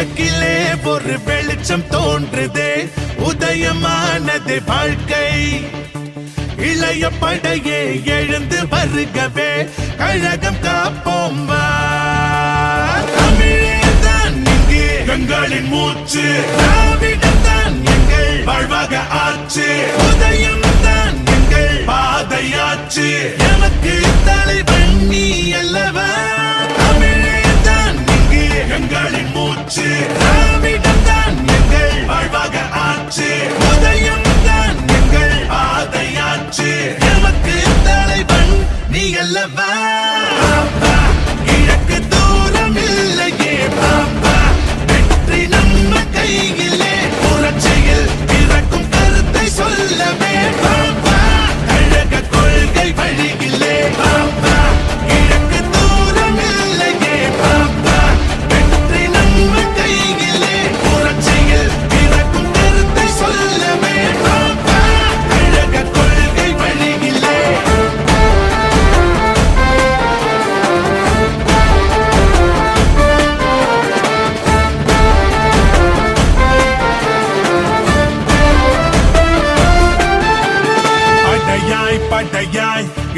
கிழக்கிலே ஒரு வெளிச்சம் தோன்றுதே. உதயமானது வாழ்க்கை. இளைய படையே எழுந்து வருகவே. கழகம் காப்போம் தமிழே தான் இங்கே. கங்காளின் மூச்சு. எங்களின் மூச்சு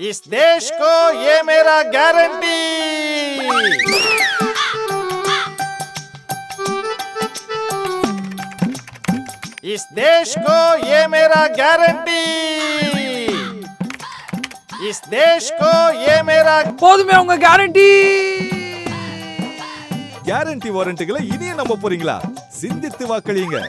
इस देश को ये मेरा गारंटी इस देश को ये मेरा गारंटी इस देश को ये मेरा போதுமே உங்க கேரண்டி கேரண்டி வாரண்ட்டுகளை இனியும் நம்ப போறீங்களா சிந்தித்து வாக்களியுங்க